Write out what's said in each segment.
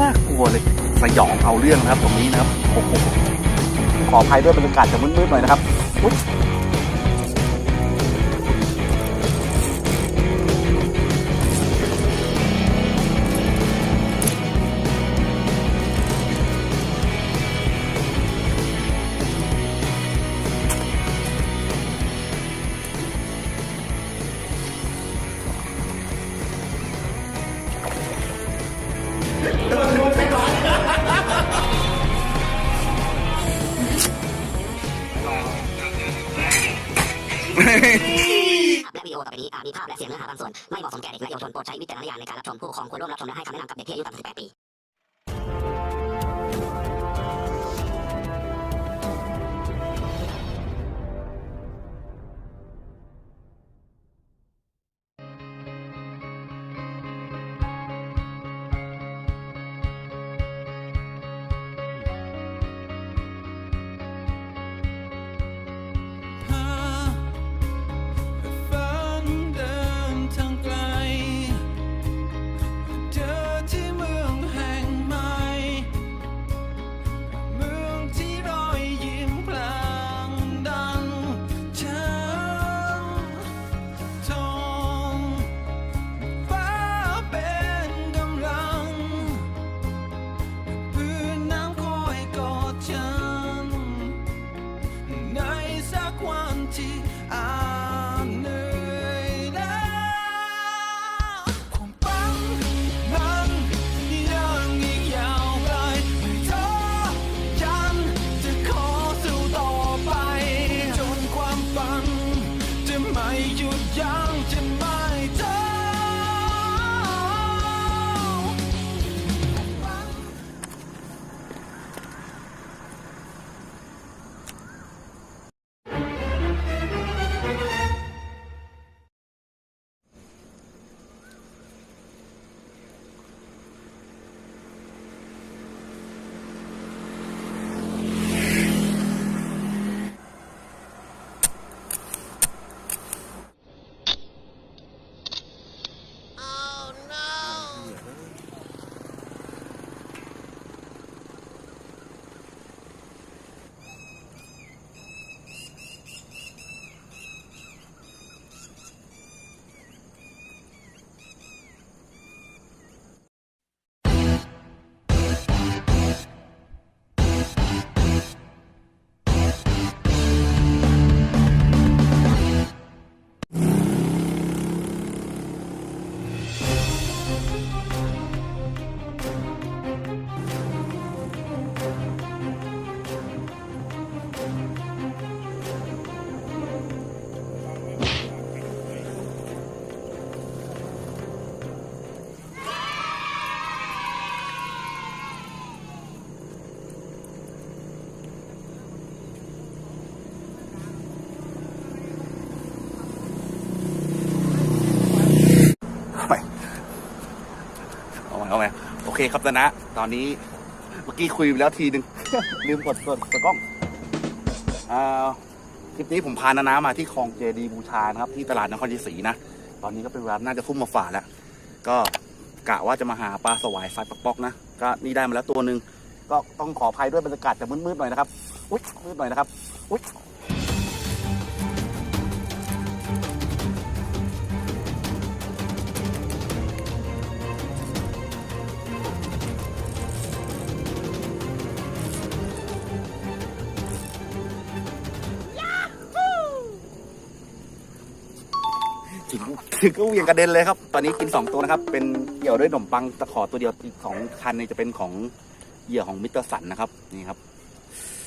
น่ากลัวเลย สยองเอาเรื่องนะครับตรงนี้นะครับโอ้โหขออภัยด้วยบรรยากาศจะมืดๆหน่อยนะครับ ต่อไปนี้อาจมีภาพและเสียงเนื้อหาบางส่วน ไม่เหมาะสมแก่เด็กและเยาวชนโปรดใช้วิจารณญาณในการรับชมผู้ปกครองควรร่วมรับชมและให้คำแนะนำกับเด็กที่อายุต่ำกว่า18ปี คครับนะ ตอนนี้เมื่อกี้คุยไปแล้วทีนึง ลืมกดกดกดกล้องอ่าคลิปนี้ผมพานานามาที่คลองเจดีย์บูชานะครับ ที่ตลาดนครชัยศรีนะ ตอนนี้ก็เป็นเวลาน่าจะทุ่มมาฝ่าแล้ว ก็กะว่าจะมาหาปลาสวายไฟปอกๆนะ ก็นี่ได้มาแล้วตัวหนึ่งก็ต้องขออภัยด้วยบรรยากาศจะมืดๆหน่อยนะครับ อุ๊ยมืดหน่อยนะครับ อุ๊ย ถึงก็เหวียงกระเด็นเลยครับ ตอนนี้กินสองตัวนะครับ เป็นเหยื่อด้วยขนมปังตะขอตัวเดียวอีกสองคันเนี่ยจะเป็นของเหยื่อของมิสเตอร์สันนะครับ นี่ครับ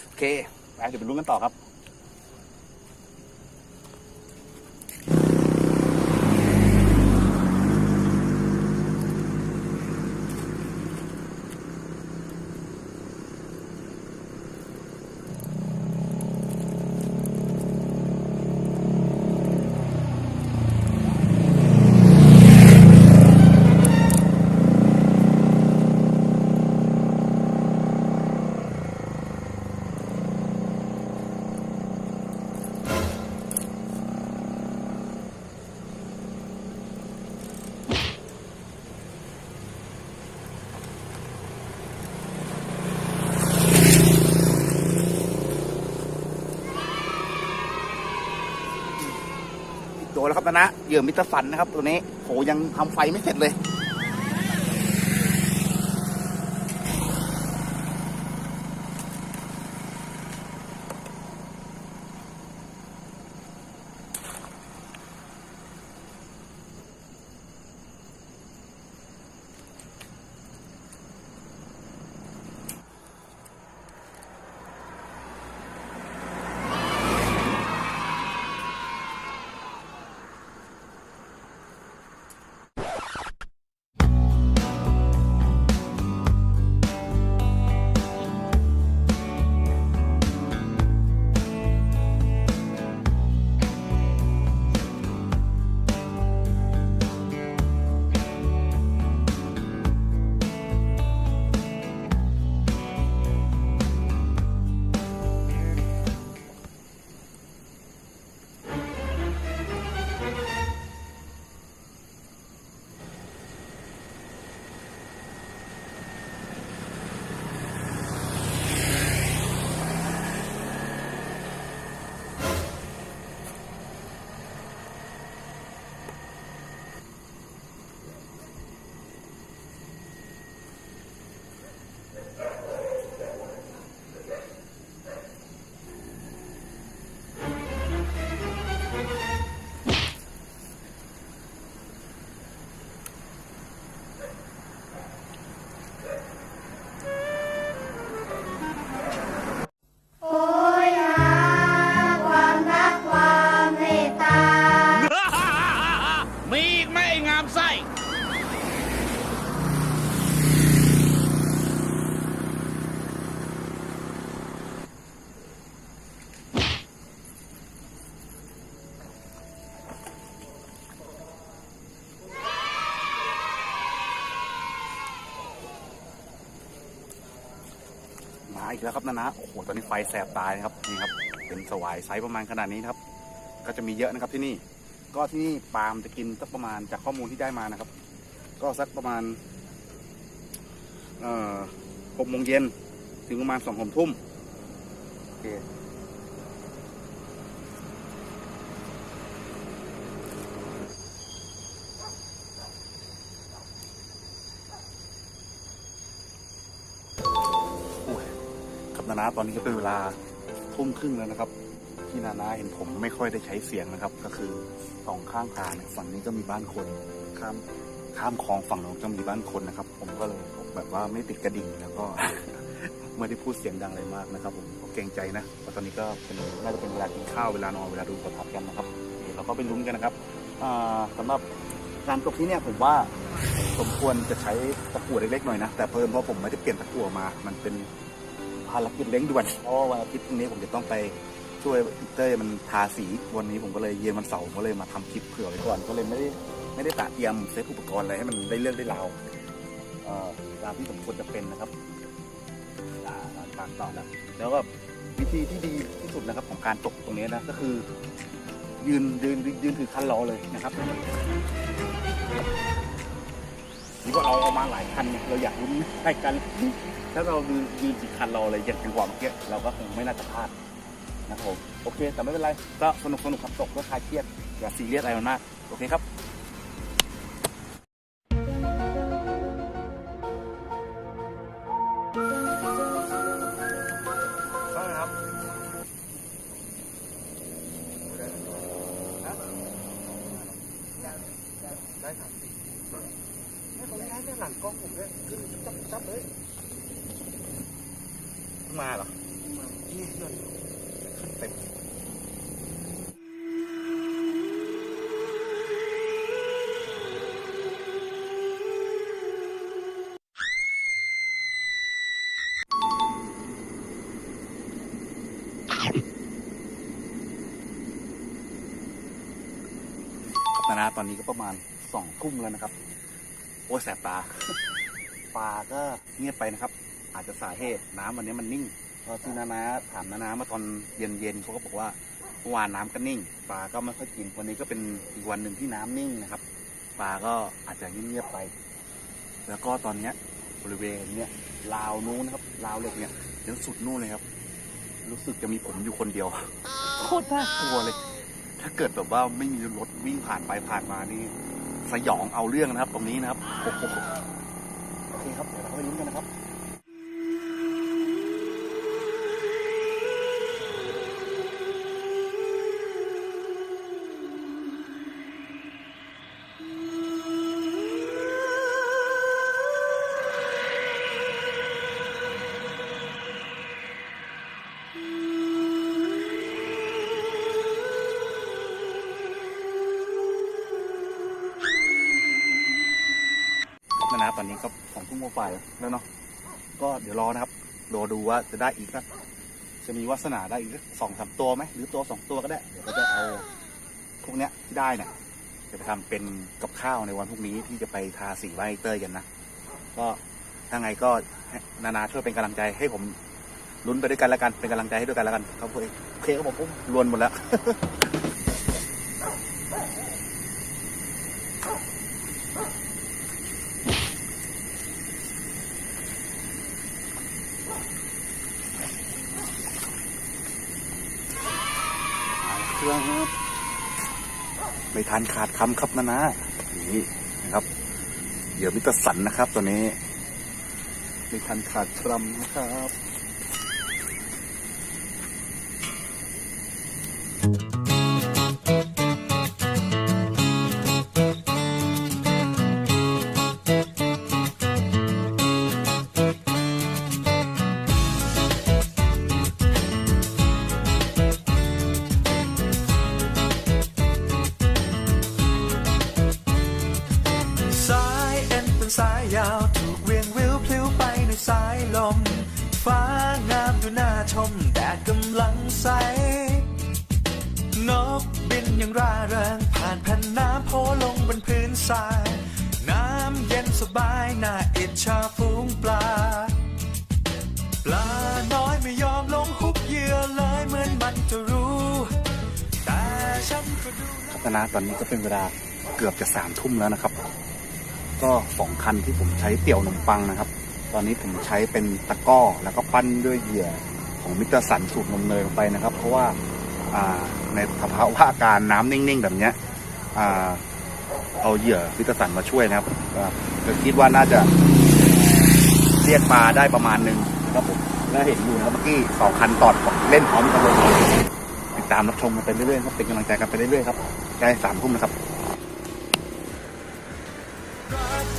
โอเคไปเดี๋ยวไปลุ้นกันต่อครับ นะนะเหยื่อมิตรสันนะครับ ตัวนี้โหยังทำไฟไม่เสร็จเลย อีกแล้วครับนะนะโอ้โหตอนนี้ไฟแสบตายนะครับนี่ครับเป็นสวายไซส์ประมาณขนาดนี้ครับ ก็จะมีเยอะนะครับที่นี่ ก็ที่นี่ปาล์มจะกินสักประมาณจากข้อมูลที่ได้มานะครับ ก็สักประมาณเอ่อหกโมงเย็นถึงประมาณสองหมทุ่มโอเค นานาตอนนี้ก็เป็นเวลาทุ่มครึ่งแล้วนะครับ ที่นานาเห็นผมไม่ค่อยได้ใช้เสียงนะครับ ก็คือสองข้างทางฝั่งนี้ก็มีบ้านคน ข้ามข้ามคลองฝั่งโน้นก็มีบ้านคนนะครับ ผมก็เลยแบบว่าไม่ติดกระดิ่งแล้วก็ไม่ได้พูดเสียงดังอะไรมากนะครับ ผมก็เกรงใจนะเพราะตอนนี้ก็เป็นน่าจะเป็นเวลากินข้าวเวลานอนเวลาดูโทรทัศน์กันนะครับเราก็ไปลุ้นกันนะครับอ่าสำหรับการตกที่เนี่ยผมว่าสมควรจะใช้ตะกั่วเล็กๆหน่อยนะแต่เพิ่มเพราะผมไม่ได้เปลี่ยนตะกั่วมา มันเป็น ภารกิจเล้งด่วนเพราะวันอาทิตย์พรุ่งนี้ผมจะต้องไปช่วยพีเตอร์มันทาสีวันนี้ผมก็เลยเย็นวันเสาร์ผมก็เลยมาทำคลิปเผื่อไว้ก่อนก็เลยไม่ได้ไม่ได้ตะเตรียมเซตอุปกรณ์อะไรให้มันได้เรื่องได้ราวเอ่อตามที่สมควรจะเป็นนะครับอ่าตามต่อแล้วแล้วก็วิธีที่ดีที่สุดนะครับของการตกตรงนี้นะก็คือ ยืนยืนยืนถือคันรอเลยนะครับี่ว่าเราเอามาหลายคันเนี่ยเราอยากลุ้นใกล้กันถ้าเรายืนยืนสี่คันรอเลยอย่างจังหวะเมื่อกี้เราก็คงไม่น่าจะพลาดนะครับผมโอเค แต่ไม่เป็นไรก็สนุกสนุกครับตกก็คลายเครียดอย่าซีเรียสอะไรมากโอเคครับ นะนะ ตอนนี้ก็ประมาณสองทุ่มแล้วนะครับ โอ้แสบตาปลาก็เงียบไปนะครับ อาจจะสาเหตุน้ำวันนี้มันนิ่งเพราะที่นานาถามนานามาตอนเย็นๆเขาก็บอกว่าเมื่อวานน้ำก็นิ่งปลาก็ไม่ค่อยกินวันนี้ก็เป็นอีกวันหนึ่งที่น้ำนิ่งนะครับปลาก็อาจจะเงียบๆไป แล้วก็ตอนเนี้ยบริเวณเนี้ยราวนู้นนะครับราวเหล็กเนี่ยยังสุดนู่นเลยครับ รู้สึกจะมีผมอยู่คนเดียวโคตรน่ากลัวเลย ถ้าเกิดแบบว่าไม่มีรถวิ่งผ่านไปผ่านมานี่สยองเอาเรื่องนะครับ ตรงนี้นะครับโอ้โหโอเคครับเดี๋ยวเราไปลุ้นกันนะครับ ฝ่าๆแล้วเนาะก็เดี๋ยวรอนะครับรอดูว่าจะได้อีกสักจะมีวาสนาได้อีกสักสองสามตัวไหมหรือตัวสองตัวก็ได้เดี๋ยวก็จะเอาพวกเนี้ยที่ได้เนี่ยจะไปทำเป็นกับข้าวในวันพรุ่งนี้ที่จะไปทาสีไวเต้ยกันนะก็ถ้าไงก็นานาช่วยเป็นกำลังใจให้ผมลุ้นไปด้วยกันแล้วกันเป็นกำลังใจให้ด้วยกันแล้วกันครับผมโอเคครับผมผมรวนหมดแล้ว เครื่องครับ่ทานขาดคำครับนะนะนี่นะครับเดี๋ยวมิตรสันนะครับ ตัวนี้ ไม่ทันขาดคำนะครับ นะ ตอนนี้ก็เป็นเวลาเกือบจะสามทุ่มแล้วนะครับ ก็สองคันที่ผมใช้เตี่ยวขนมปังนะครับ ตอนนี้ผมใช้เป็นตะก้อแล้วก็ปั้นด้วยเหยื่อของมิตรสันสูตรนมเนยลงไปนะครับ เพราะว่าในสภาวะอาการน้ำนิ่งๆ แบบเนี้ยอเอาเหยื่อมิตรสันมาช่วยนะครับก็คิดว่าน่าจะเรียกปลาได้ประมาณหนึ่งนะครับผมและเห็นอยู่นะครับเมื่อกี้สองคันตอดเล่นพร้อมกันเลยติดตามรับชมกันไปเรื่อยๆครับเป็นกำลังใจกันไปเรื่อยๆครับ ใกล้สามทุ่มนะครับ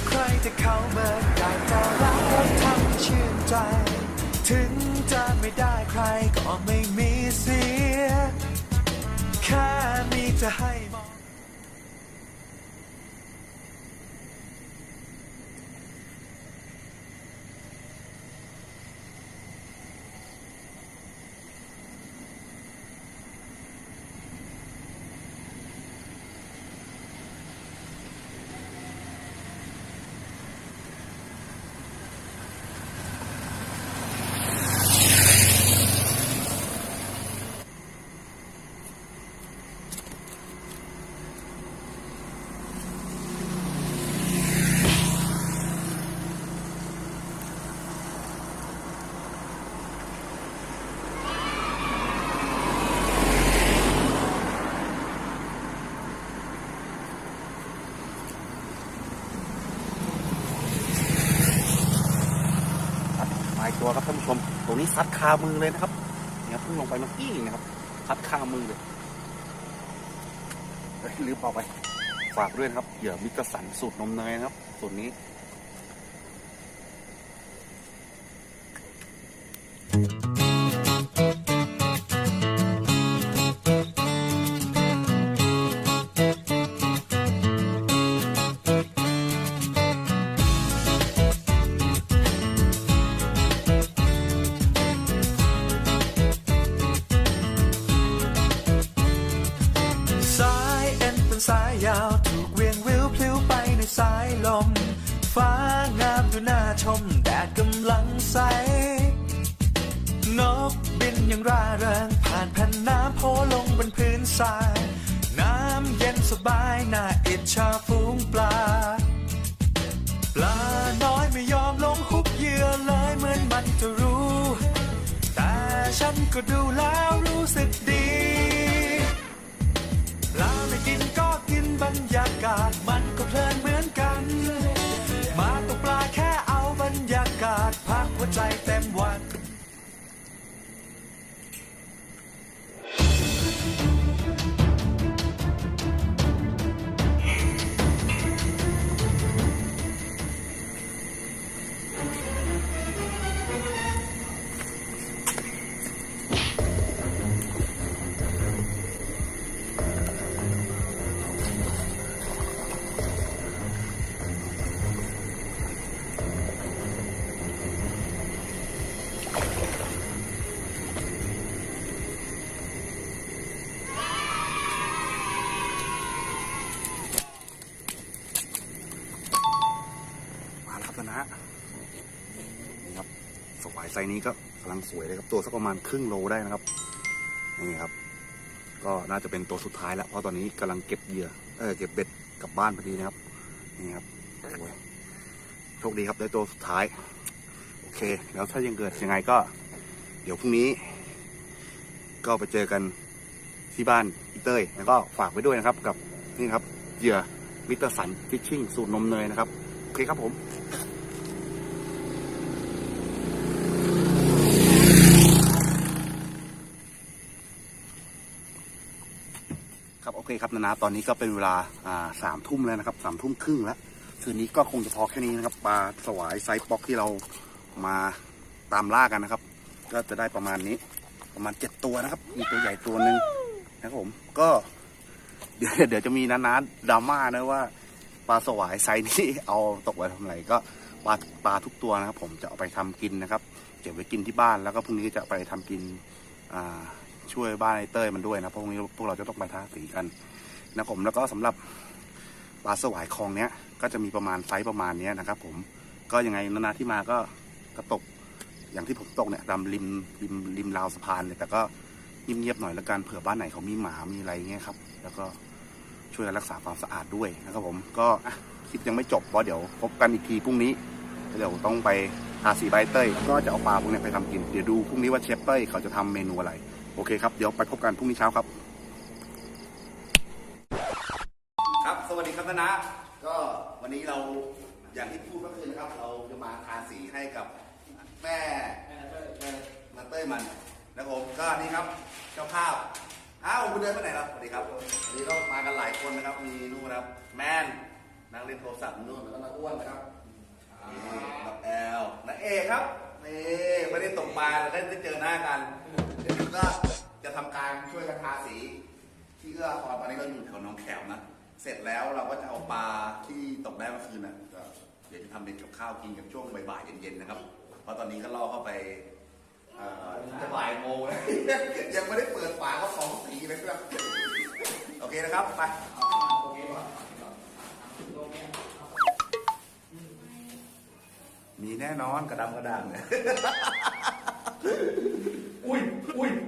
ใครที่เขาเมื่อได้แต่รักแล้วทำชื่นใจ ถึงจะไม่ได้ใครก็ไม่มีเสียแค่มีจะให้มอง มา ตัวครับท่านผู้ชมตัวนี้ซัดคามือเลยนะครับเนี่ยเพิ่งลงไปเมื่อกี้นะครับซัดคามือเลยลืมเอาไป ฝากด้วยนะครับเหยื่อมิตรสันสูตรนมเนยนะครับ สูตรนี้ นสายยาวถูกเวียงวิวพลิ้วไปในสายลม ฟ้างามดูน่าชมแดดกำลังใส นกบินย่างร่าเริงผ่านแผ่นน้ำโผล่ลงบนพื้นทราย น้ำเย็นสบายน่าอิจฉาฝูงปลา ปลาน้อยไม่ยอมลงหุบเหยื่อเลยเหมือนมันจะรู้ แต่ฉันก็ดูแล้วรู้สึกดี บรรยากาศมันก็เพลินเหมือนกัน มาตกปลาแค่เอาบรรยากาศพักหัวใจเต็มวัน ส์นี้ก็กำลังสวยเลยครับตัวสักประมาณครึ่งโลได้นะครับนี่ครับ ก็น่าจะเป็นตัวสุดท้ายแล้วเพราะตอนนี้กำลังเก็บเหยื่อเออเก็บเบ็ดกลับบ้านพอดีนะครับนี่ครับโอ้ยโชคดีครับได้ตัวสุดท้าย โอเค แล้วถ้ายังเกิดยังไงก็ เดี๋ยวพรุ่งนี้ ก็ไปเจอกันที่บ้านอีเต้ยแล้วก็ฝากไว้ด้วยนะครับ กับนี่ครับเหยื่อมิสเตอร์สันฟิชชิ่งสูตรนมเนยนะครับ โอเคครับผม ครับนานาตอนนี้ก็เป็นเวลาสามทุ่มแล้วนะครับสามทุ่มครึ่งแล้วคืนนี้ก็คงจะพอแค่นี้นะครับปลาสวายไซส์ป๊อกที่เรามาตามล่ากันนะครับ ก็จะได้ประมาณนี้ ประมาณเจ็ดตัวนะครับ มีตัวใหญ่ตัวหนึ่งนะครับผมก็เดี๋ยวเดี๋ยวจะมีนานาดราม่านะว่าปลาสวายไซส์นี้เอาตกไว้ทำอะไรก็ปลาปลาทุกตัวนะครับ ผมจะเอาไปทำกินนะครับเก็บไว้กินที่บ้านแล้วก็พรุ่งนี้จะไปทำกินอ่าช่วยบ้านไอเต้ยมันด้วยนะเพราะพรุ่งนี้พวกเราจะต้องไปทาสีกัน นะผมแล้วก็สำหรับปลาสวายคลองเนี้ยก็จะมีประมาณไซส์ประมาณนี้นะครับ ผมก็ยังไงนานาที่มาก็กระตกอย่างที่ผมตกเนี่ยตามริมริมริมราวสะพานเลยแต่ก็เงียบๆหน่อยละกันเผื่อบ้านไหนเขามีหมามีอะไรเงี้ยครับ แล้วก็ช่วยกันรักษาความสะอาดด้วยนะครับผมก็คลิปยังไม่จบเพราะเดี๋ยวพบกันอีกทีพรุ่งนี้เดี๋ยวต้องไปทาสีใบเต้ยก็จะเอาปลาพวกนี้ไปทำกินเดี๋ยวดูพรุ่งนี้ว่าเชฟเต้ยเขาจะทำเมนูอะไร โอเคครับ เดี๋ยวไปพบกันพรุ่งนี้เช้าครับ ครับ สวัสดีครับนะ ก็วันนี้เราอย่างที่พูดก็คือนะครับ เราจะมาทาสีให้กับแม่มาเต้ยมันนะครับผมก็นี่ครับเจ้าภาพอ้าวคุณเดินไปไหนครับสวัสดีครับวันนี้เรามากันหลายคนนะครับ มีนู่นนะครับแมนนั่งเล่นโทรศัพท์นู่นแล้วก็นักอ้วนนะครับนี่กับแอลนักเอกครับนี่ไม่ได้ตกปลาเราได้ได้เจอหน้ากันเดี๋ยวก็จะทำการช่วยกันทาสี ที่เอื้ออตอนนี้เราอยู่แถวหน้องแขมนะ เสร็จแล้วเราก็จะเอาปลาที่ตกได้เมื่อคืนน่ะก็เดี๋ยวจะทำเป็นกับข้าวกินกันช่วงบ่ายๆเย็นๆนะครับ เพราะตอนนี้ก็ล่อเข้าไปเอ่อจะบ่ายโมงแล้ว ยังไม่ได้เปิดฝาเขาสองสีเลยครับ โอเคนะครับไป มีแน่นอนกระดำกระด่างเนี่ยเ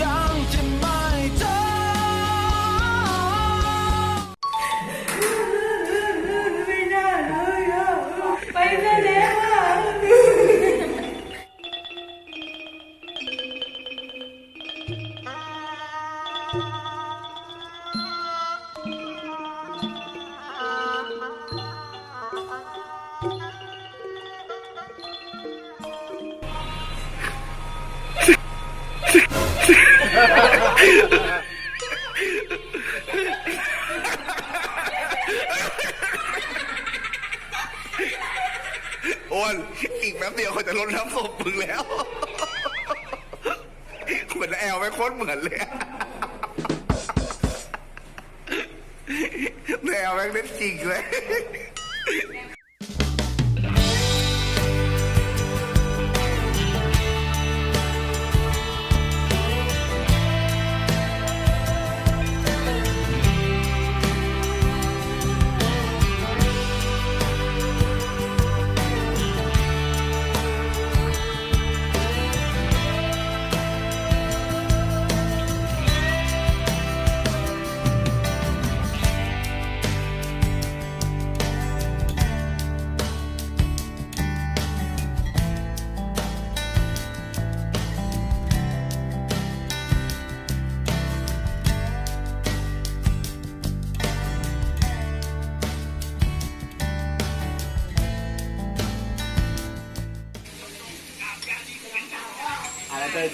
ห เหมือนแอลไม่โคตรเหมือนเลยแอลแม่งเล่นจริงเลย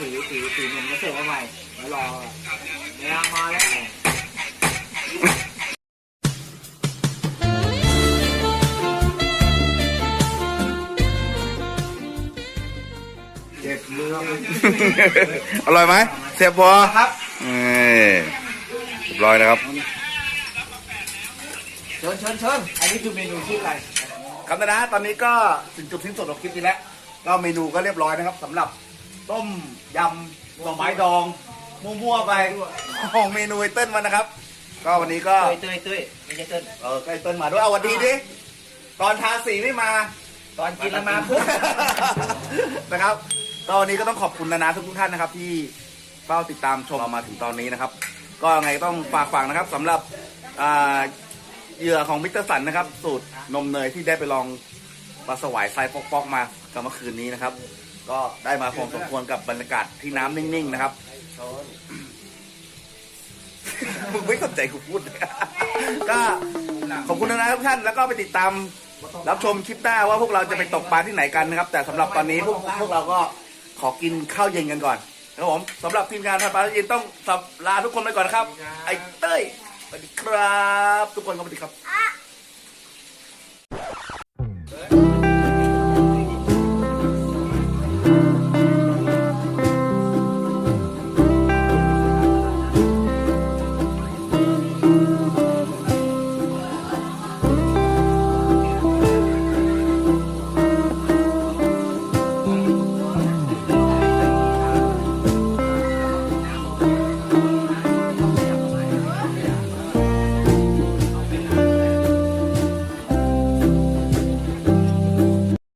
ถือถือถือหนุ่มมาเสิร์ฟมาใหม่แล้วรอเนี่ยมาแล้วเจ็บมืออร่อยไหมเสียบพอครับเอ้ยเรียบร้อยนะครับเชิญเชิญเชิญอันนี้คือเมนูชื่ออะไรครับนะตอนนี้ก็ถึงจุดสิ้นสุดของคลิปนี้แล้วก็เมนูก็เรียบร้อยนะครับสำหรับ ต้มยำหน่อไม้ดอง มั่วๆไปของเมนูไอเติ้ลมานะครับ ก็วันนี้ก็เต้ยเต้ยเต้ยไม่ใช่เต้นเออใกล้เติ้ลมาด้วยเอาวันดีดิตอนทาสีไม่มา ตอนกินแล้วมาปุ๊บนะครับก็วันนี้ก็ต้องขอบคุณนานาทุกๆท่านนะครับ ที่เฝ้าติดตามชมเรามาถึงตอนนี้นะครับ ก็ไงต้องฝากฝังนะครับสำหรับอ่าเหยื่อของมิสเตอร์สันนะครับ สูตรนมเนยที่ได้ไปลองปลาสวายไซส์ปอกๆมากับเมื่อคืนนี้นะครับ ก็ได้มาพอสมควรกับบรรยากาศที่น้ำนิ่งๆนะครับมึงไม่สนใจกูพูด ก็ขอบคุณนะทุกท่านแล้วก็ไปติดตามรับชมคลิปหน้าว่าพวกเราจะไปตกปลาที่ไหนกันนะครับ แต่สำหรับตอนนี้พวกพวกเราก็ขอกินข้าวเย็นกันก่อนครับผมสำหรับทีมงานทำปลาเย็นต้องสับลาทุกคนไปก่อนนะครับ ไอ้เต้ยสวัสดีครับ ทุกคนสวัสดีครับ